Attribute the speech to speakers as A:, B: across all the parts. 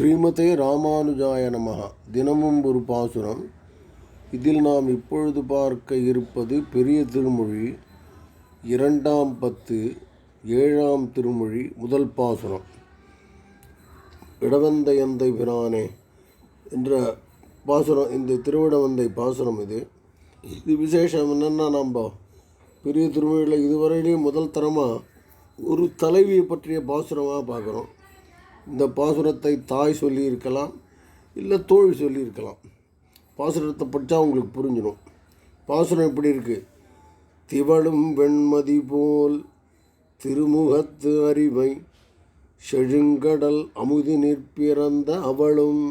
A: ஸ்ரீமதே ராமானுஜாய நமகா தினமும் ஒரு பாசுரம். இதில் நாம் இப்பொழுது பார்க்க இருப்பது பெரிய திருமொழி இரண்டாம் பத்து ஏழாம் திருமொழி முதல் பாசுரம். இடவந்த எந்தை பிரானே என்ற பாசுரம் இந்த திருவிடவந்தை பாசுரம் இது. இது விசேஷம் என்னென்னா நம்ம பெரிய திருமொழியில் இதுவரையிலையும் முதல் தரமாக ஒரு தலைவியை பற்றிய பாசுரமாக பார்க்குறோம். இந்த பாசுரத்தை தாய் சொல்லியிருக்கலாம் இல்லை தோழி சொல்லியிருக்கலாம். பாசுரத்தை படித்தா உங்களுக்கு புரிஞ்சிடும். பாசுரம் எப்படி இருக்குது திவளும் வெண்மதி போல் திருமுகத்து அறிவை செழுங்கடல் அமுதி நிற்பிறந்த அவளும்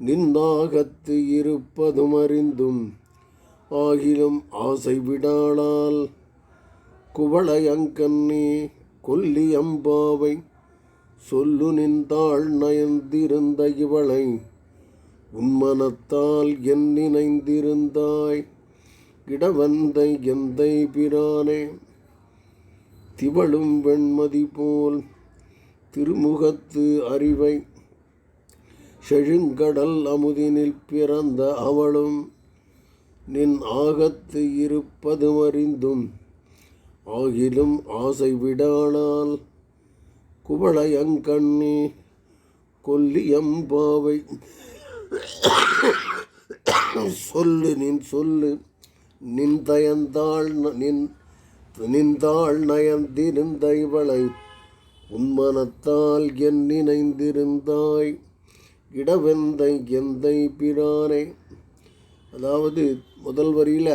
A: நின்றாகத்து இருப்பதும் அறிந்தும் ஆகிலும் ஆசை விடாளால் குவளையங்கண்ணே கொல்லி அம்பாவை சொல்லு நின்றாள் நயந்திருந்த இவளை. உன்மனத்தால் என் நினைந்திருந்தாய். இடவந்தை எந்தை பிரானே. திவளும் வெண்மதி போல் திருமுகத்து அறிவை. செழுங்கடல் அமுதினில் பிறந்த அவளும் நின் ஆகத்து இருப்பதும் அறிந்தும். ஆகிலும் ஆசை விடானால் குவளையங்கண்ணி கொல்லியம்பாவை சொல்லு நின் சொல்லு. நின் தயந்தாள் நின் நின்றாள் நயந்திருந்த இவளை உன்மனத்தால் என் நினைந்திருந்தாய். இடவெந்தை எந்தை பிரானே. அதாவது முதல் வரியில்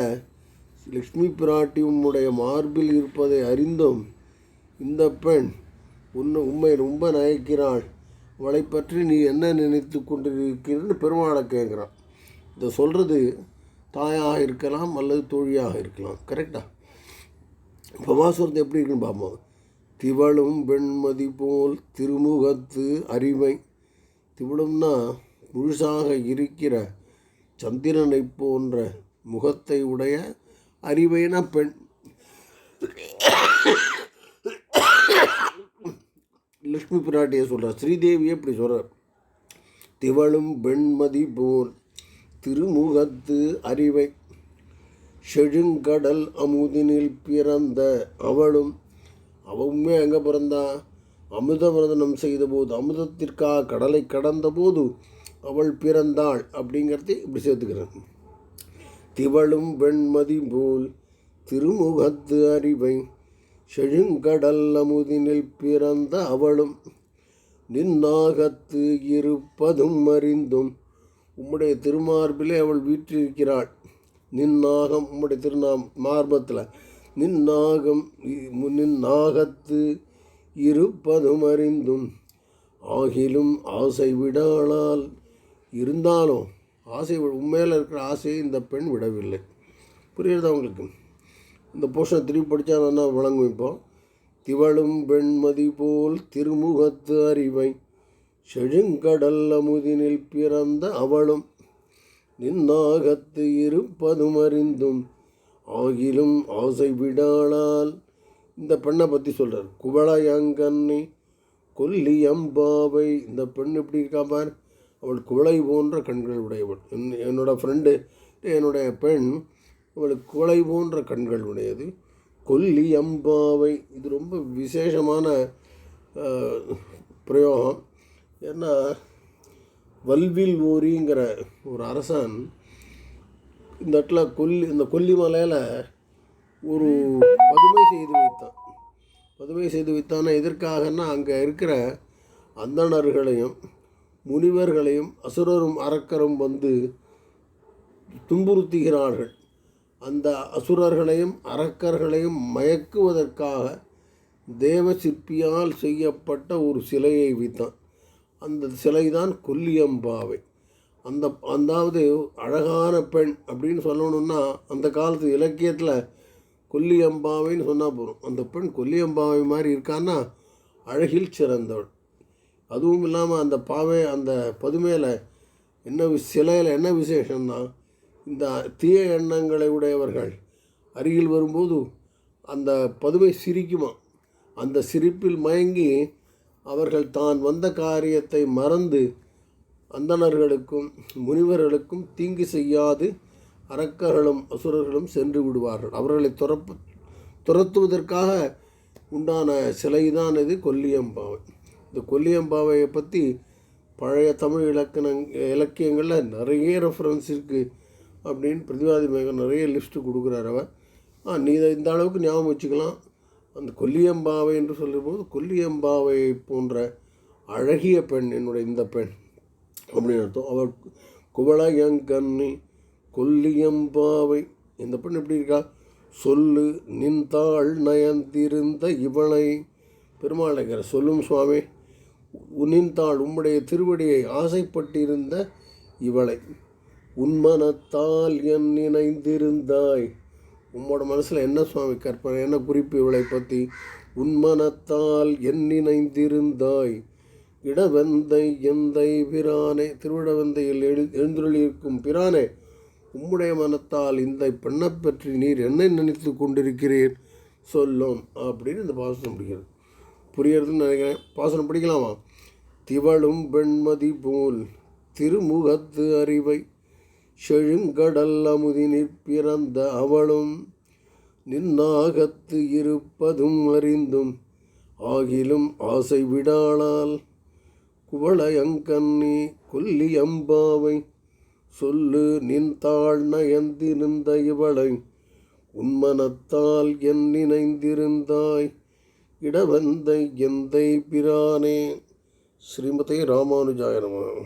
A: லக்ஷ்மி பிராட்டி உம்முடைய மார்பில் இருப்பதை அறிந்தும். இந்த பெண் உன்னை உண்மை ரொம்ப நயக்கிறாள் அவளை பற்றி நீ என்ன நினைத்து கொண்டிருக்கிறன்னு பெருமாளை கேட்குறான். இதை சொல்கிறது தாயாக இருக்கலாம் அல்லது தோழியாக இருக்கலாம். கரெக்டா இப்போ எப்படி இருக்குன்னு பார்ப்போம். திவளும் வெண்மதி போல் திருமுகத்து அறிவை திவளும்னா முழுசாக இருக்கிற சந்திரனை போன்ற முகத்தை உடைய அறிவைனா பெண். லக்ஷ்மி பிராட்டியை சொல்கிறார் ஸ்ரீதேவியை இப்படி சொல்கிறார் திவளும் வெண்மதி போல் திருமுகத்து அறிவை செழுங்கடல் அமுதினில் பிறந்த அவளும் அவவுமே எங்கே பிறந்தா? அமிர்தவர்தனம் செய்தபோது அமிர்தத்திற்காக கடலை கடந்தபோது அவள் பிறந்தாள் அப்படிங்கிறதை இப்படி சேர்த்துக்கிறேன் திவளும் வெண்மதி போல் திருமுகத்து அறிவை செழுங்கடல் அமுதினில் பிறந்த அவளும் நின்னாகத்து இருப்பதும் அறிந்தும் உம்முடைய திருமார்பிலே அவள் வீற்றிருக்கிறாள். நின்னாகம் உம்முடைய திருநாம் மார்பத்தில் நின்னாகம் நின்னாகத்து இருப்பதும் அறிந்தும் ஆகிலும் ஆசை விடாளால் இருந்தாலும் ஆசை உண்மையில் இருக்கிற ஆசையை இந்த பெண் விடவில்லை. புரியுறதா உங்களுக்கு? இந்த போர்ஷன் திருப்பி படித்தா நல்லா விளங்கும் இப்போ? திவளும் வெண்மதி போல் திருமுகத்து அறிவை செழுங்கடல் அமுதினில் பிறந்த அவளும் நின்னாகத்து இருப்பதும் அறிந்தும் ஆகிலும் ஆசை விடாளால். இந்த பெண்ணை பற்றி சொல்கிறார் குவளையங்கண்ணி கொல்லி அம்பாவை இந்த பெண் எப்படி இருக்கா பார்? அவள் குவளை போன்ற கண்கள் உடையவள். என்- என்னோடய ஃப்ரெண்டு என்னுடைய பெண் அவளுக்கு குலை போன்ற கண்கள் உடையது. கொல்லி அம்பாவை இது ரொம்ப விசேஷமான பிரயோகம். ஏன்னா வல்வில் ஓரிங்கிற ஒரு அரசன் இந்த இடத்துல கொல்லி இந்த கொல்லிமலையில் ஒரு பதுமை செய்து வைத்தான். பதுமை செய்து வைத்தான்னா எதற்காகன்னா அங்கே இருக்கிற அந்தணர்களையும் முனிவர்களையும் அசுரரும் அரக்கரும் வந்து துன்புறுத்துகிறார்கள். அந்த அசுரர்களையும் அரக்கர்களையும் மயக்குவதற்காக தேவ சிற்பியால் செய்யப்பட்ட ஒரு சிலையை வைத்தான். அந்த சிலை தான் கொல்லியம்பாவை. அந்த அதாவது அழகான பெண் அப்படின்னு சொல்லணும்னா அந்த காலத்து இலக்கியத்தில் கொல்லியம்பாவைன்னு சொன்னால் போதும். அந்த பெண் கொல்லியம்பாவை மாதிரி இருக்கான்னா அழகில் சிறந்தவள். அதுவும் இல்லாமல் அந்த பாவை அந்த பதுமையில் என்ன வி- சிலையில் என்ன விசேஷம்னா இந்த தீய எண்ணங்களை உடையவர்கள் அருகில் வரும்போது அந்த பதுமை சிரிக்குமா? அந்த சிரிப்பில் மயங்கி அவர்கள் தான் வந்த காரியத்தை மறந்து அந்தணர்களுக்கும் முனிவர்களுக்கும் தீங்கு செய்யாது அரக்கர்களும் அசுரர்களும் சென்று விடுவார்கள். அவர்களை துரப்பு துரத்துவதற்காக உண்டான சிலைதான் இது கொல்லியம்பாவை. இந்த கொல்லியம்பாவையை பற்றி பழைய தமிழ் இலக்கண இலக்கியங்களில் நிறைய ரெஃபரன்ஸ் இருக்குது அப்படின்னு பிரதிவாதி மேகன் நிறைய லிஸ்ட்டு கொடுக்குறாரு அவர் ஆ நீ இதை இந்த அளவுக்கு ஞாபகம் வச்சுக்கலாம். அந்த கொல்லியம்பாவை என்று சொல்லும்போது கொல்லியம்பாவை போன்ற அழகிய பெண் என்னுடைய இந்த பெண் அப்படின்னு அர்த்தம். அவர் குவளையங்கண்ணி கொல்லியம்பாவை இந்த பெண் எப்படி இருக்கா? சொல்லு நின்றாள் நயந்திருந்த இவளை. பெருமாள் சொல்லும் சுவாமி நின்றாள் உம்முடைய திருவடியை ஆசைப்பட்டிருந்த இவளை. உன்மனத்தால் என் நினைந்திருந்தாய். உம்மோட மனசில் என்ன சுவாமி கற்பனை? என்ன குறிப்பு இவளை பற்றி உன்மனத்தால் என் நினைந்திருந்தாய். இடவெந்தை எந்தை பிரானே திருவிடவந்தையில் எழு எழுந்துள்ளிருக்கும் பிரானே உம்முடைய மனத்தால் இந்த பெண்ணை பற்றி நீர் என்ன நினைத்து கொண்டிருக்கிறேன் சொல்லும். அப்படின்னு இந்த பாசனம் பிடிக்கிறது புரியறதுன்னு நினைக்கிறேன். பாசனம் பிடிக்கலாமா? திவளும் வெண்மதி போல் திருமுகத்து அறிவை செழுங்கடல் அமுதினிற் பிறந்த அவளும் நின்னாகத்து இருப்பதும் அறிந்தும் ஆகிலும் ஆசை விடாளால் குவளையங்கண்ணி கொல்லி அம்பாவை சொல்லு நின் தாழ் நயந்திருந்த இவளை உன்மனத்தால் என் நினைந்திருந்தாய் இடவந்தை எந்தை பிரானே. ஸ்ரீமதி ராமானுஜாயனமா